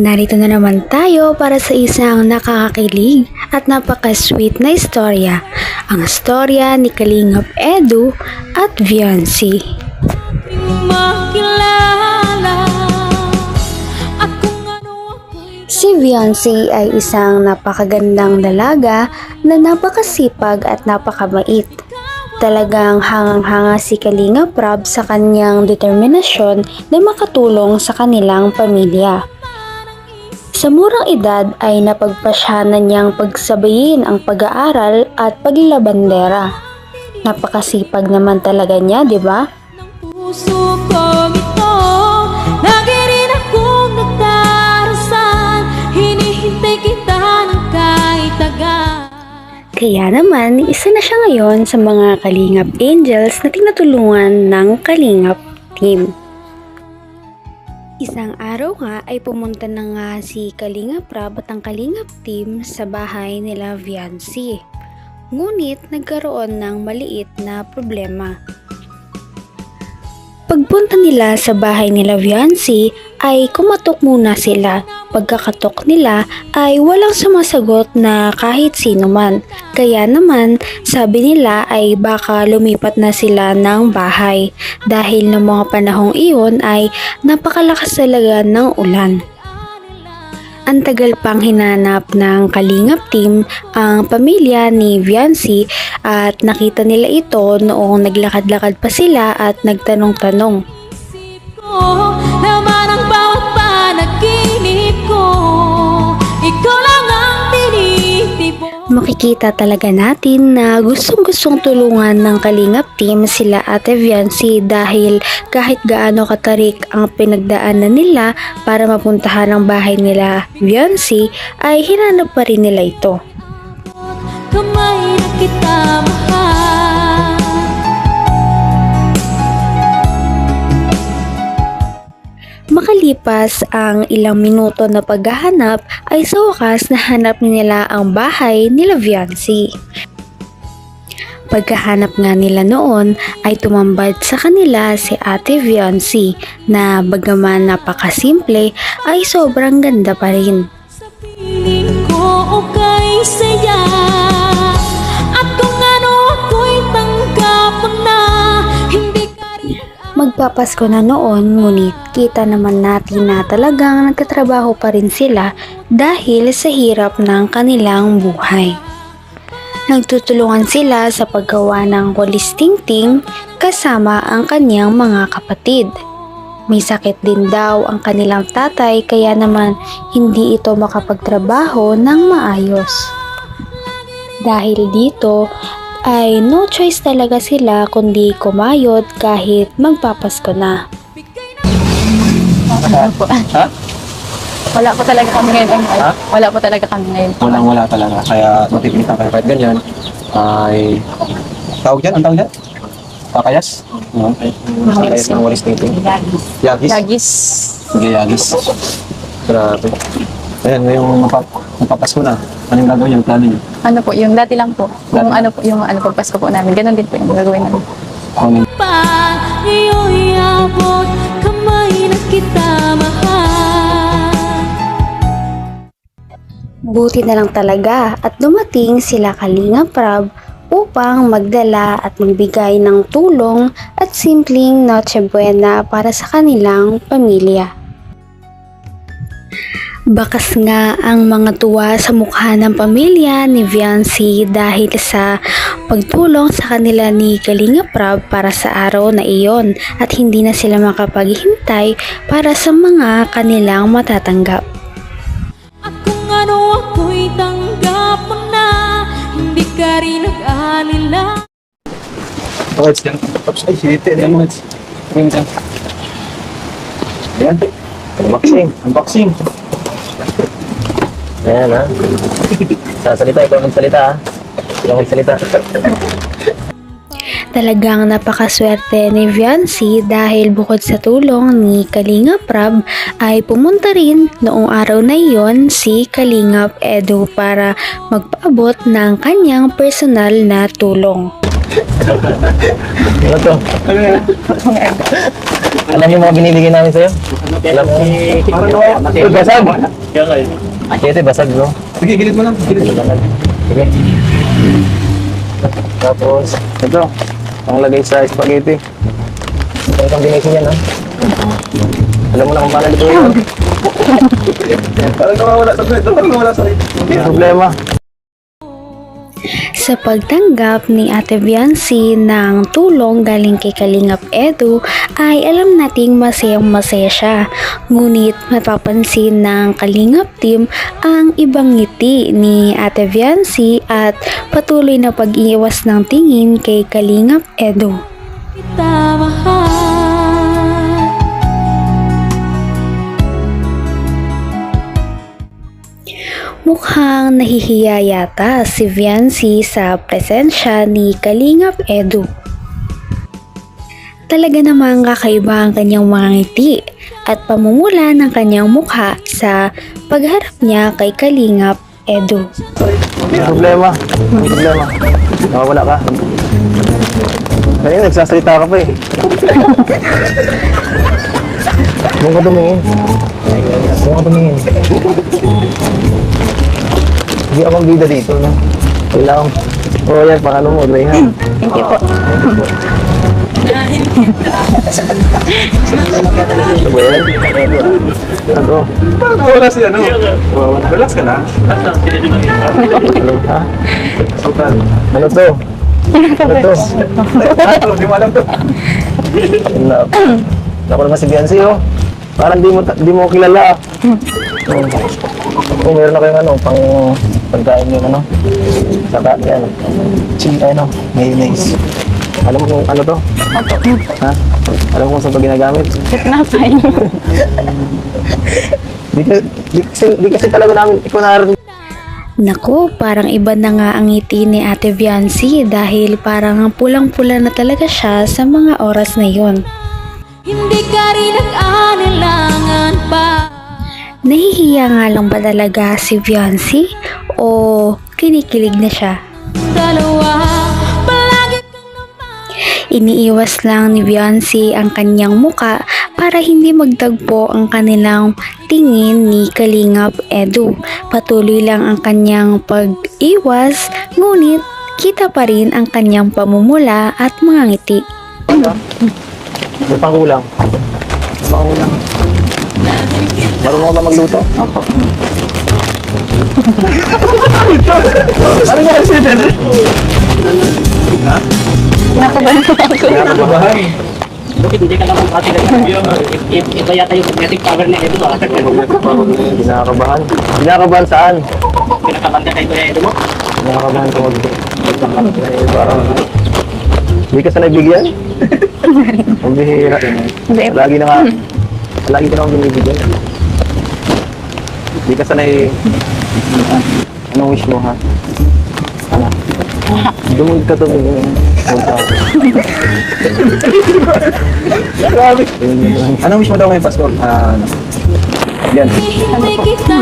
Narito na naman tayo para sa isang nakakakilig at napaka-sweet na istorya. Ang istorya ni Kalingap Edu at Viancy. Si Viancy ay isang napakagandang dalaga na napakasipag at napakamait. Talagang hangang-hanga si Kalinga Prab sa kanyang determinasyon na makatulong sa kanilang pamilya. Sa murang edad ay napagpasyanan niyang pagsabayin ang pag-aaral at paglabandera. Napakasipag naman talaga niya, di ba? puso kong ito Lagi rin akong nagdarasal Hinihintay kita ng kahit agad Kaya naman, isa na siya ngayon sa mga Kalingap Angels na tinutulungan ng Kalingap Team. Isang araw nga ay pumunta na nga si Kalingap Rab at ang Kalingap Team sa bahay nila Viancy. Ngunit nagkaroon ng maliit na problema. Pagpunta nila sa bahay nila Viancy ay kumatok muna sila. Pagkakatok nila ay walang sumasagot na kahit sino man. Kaya naman sabi nila ay baka lumipat na sila ng bahay dahil ng mga panahong iyon ay napakalakas talaga ng ulan. Ang tagal pang hinanap ng Kalingap team ang pamilya ni Viancy at nakita nila ito noong naglakad-lakad pa sila at nagtanong-tanong. Laman ang Makikita talaga natin na gustong-gustong tulungan ng Kalingap team sila Ate Viancy dahil kahit gaano katarik ang pinagdaanan nila para mapuntahan ang bahay nila Viancy ay hinanap pa rin nila ito. Kamay na kita mahal Makalipas ang ilang minuto na paghahanap ay sa wakas nahanap nila ang bahay nila Viancy. Pagkahanap nga nila noon ay tumambad sa kanila si Ate Viancy na bagaman napakasimple ay sobrang ganda pa rin. Sa piling ko okay saya At kung ano ako'y tanggap na Hindi ka rin Magpapasko na noon ngunit kita naman natin na talagang nagkatrabaho pa rin sila dahil sa hirap ng kanilang buhay. Nagtutulungan sila sa paggawa ng walis tingting kasama ang kanyang mga kapatid. May sakit din daw ang kanilang tatay kaya naman hindi ito makapagtrabaho ng maayos. Dahil dito ay no choice talaga sila kundi kumayod kahit magpapasko na. Wala po. Ha? Wala po talaga kami ngayon. Ha? Wala po talaga kami ngayon. Walang wala talaga. Kaya matipilitan kayo kahit ganyan. Ay... Tawag dyan? Ang tawag dyan? Kakayas? Oo. Kakayas ng walis tingting. Yagis? Lagis. Sige, yagis. Grabe. Ayan, ngayong mapap mapapasko na. Anong gagawin yung plano niyo? Ano po, yung dati lang po. Yung ano po, yung ano po, Pasko po namin. Ganon din po yung gagawin namin. Kung pa Iyo'y abot kita mahal Buti na lang talaga at dumating sila Kalinga Prab upang magdala at magbigay ng tulong at simpleng Noche Buena para sa kanilang pamilya. Bakas nga ang mga tuwa sa mukha ng pamilya ni Viancy dahil sa pagtulong sa kanila ni Kalinga Prab para sa araw na iyon at hindi na sila makapaghintay para sa mga kanilang matatanggap. At kung ano ako'y tanggap mo na Hindi ka rin nag-alila dyan. Oops, ay, sinite. Ayan mo. Ayan dyan. Ayan. Unboxing. Unboxing. Ayan ha. Sasalita, ikaw magsalita ha. Ikaw magsalita. Talagang napakaswerte ni Viancy dahil bukod sa tulong ni Kalingap Rab ay pumunta rin noong araw na iyon si Kalingap Edu para magpaabot ng kanyang personal na tulong. Ano to? Alam niyo mga binibigyan namin sa'yo? Alam mo? Uy, basag! Ito, basag, bro. Sige, gilid mo lang. Gilid mo lang. Sige. Tapos, ito. Ang lagay sa spaghetti. Ito ang combination yan, ha? Alam mo na kung paano ito yun. Parang nawawala sa kwento. Parang nawawala sa Hindi problema. Sa pagtanggap ni Ate Biancy ng tulong galing kay Kalingap Edu ay alam nating masayang masaya siya. Ngunit mapapansin ng Kalingap team ang ibang ngiti ni Ate Biancy at patuloy na pag-iwas ng tingin kay Kalingap mahal Mukhang nahihiya yata si Viancy sa presensya ni Kalingap Edu. Talaga namang kakaiba ang kanyang mga ngiti at pamumula ng kanyang mukha sa pagharap niya kay Kalingap Edu. Hindi problema. Hindi problema. Nakawala ka. Kanina nagsasalita ka pa eh. Doon ka tumingin. Doon ka tumingin. Hindi akong bida dito, no? Kailangan. Oo, oh, yan, pang ano mo. Thank you po. Ano? Ano? Nawawala si ano. Relax ka na. Ano? Ha? Sultan. Ano to? Ano to? Ano, di mo alam to. Ano? Ako naman si Biancy, oh. Parang di mo, di mo kilala. Oh. Kung meron na kayong ano, pang pagkain yung ano. Saka yan. Chili, ano, mayonnaise. Alam mo kung ano to? Ha? Alam mo kung saan to ginagamit? Napay. Di, ka, di, kasi, di kasi talaga namin ikaw narinig. Naku, parang iba na nga ang ngiti ni Ate Viancy dahil parang pulang-pula na talaga siya sa mga oras na yon. Hindi ka rin nag-anilangan pa Nahihiya nga lang ba talaga si Viancy o kinikilig na siya? Dalawa Iniiwas lang ni Beyonce ang kanyang muka para hindi magtagpo ang kanilang tingin ni Kalingap Edu. Patuloy lang ang kanyang pag-iwas, ngunit kita pa rin ang kanyang pamumula at mga ngiti. May pangkulang. Pangkulang. Marunong ba magluto? Opo. ano ba kasi ito? Nakabahan ako. Kinakabahan. Bakit hindi ka naman pati na Ito yata yung magnetic power na ito ah. Kinakabahan. Kinakabahan saan? Pinakabanda kay Kuya Edo mo. Kinakabahan ko Eh, parang... Hindi ka sanay bigyan? Ang bihira. Lagi na nga. Lagi ka naman binibigyan. Hindi ka sanay... Anong wish mo ha? Ano? Dumog ka to. Punta ako. Grabe. Anong wish mo daw ngayong Pasko? Ah, ano? Yan. Hindi kita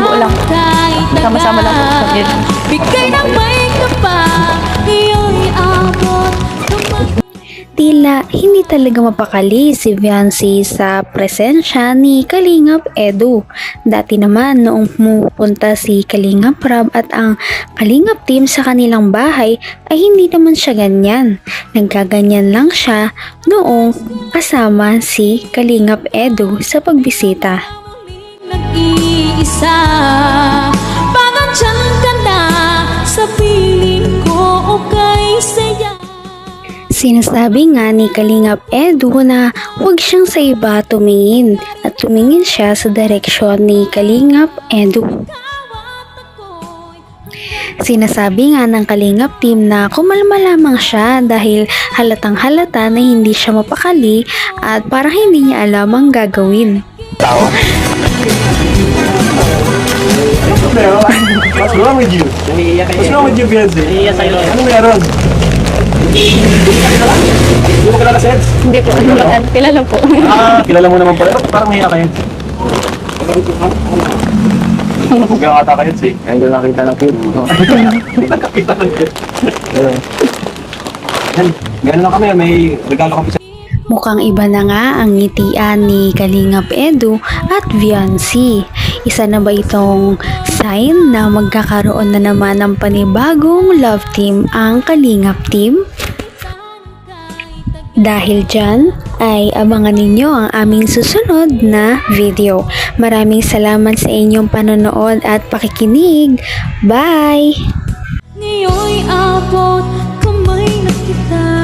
kahit Sama-sama lang po. Bigay ng Tila hindi talaga mapakali si Viancy sa presensya ni Kalingap Edu. Dati naman noong pumupunta si Kalingap Rab at ang Kalingap team sa kanilang bahay ay hindi naman siya ganyan. Nagkaganyan lang siya noong kasama si Kalingap Edu sa pagbisita. Nag-iisa Pangandyan ka na Sa piling ko o kay saya Sinasabi nga ni Kalingap Edu na huwag siyang sa iba tumingin at tumingin siya sa direksyon ni Kalingap Edu. Sinasabi nga ng Kalingap team na kumalma lamang siya dahil halatang halata na hindi siya mapakali at parang hindi niya alam ang gagawin. What's wrong with you? What's wrong with you, sa'yo. Ano meron? Hindi mo kilala si Eds? Hindi po. Kilala po. Ah, kilala mo naman pala. Parang mahiya kayo. Huwag kang ata kayo, si. Ngayon ko nakita ng cute. Hindi nakakita ng Eds. Ayun. Yan, gano'n lang kami. May regalo kami sa Mukhang iba na nga ang ngitian ni Kalingap Edu at Viancy. Isa na ba itong sign na magkakaroon na naman ng panibagong love team ang Kalingap team? Dahil dyan ay abangan ninyo ang aming susunod na video. Maraming salamat sa inyong panonood at pakikinig. Bye! Ngayon'y abot kamay na kita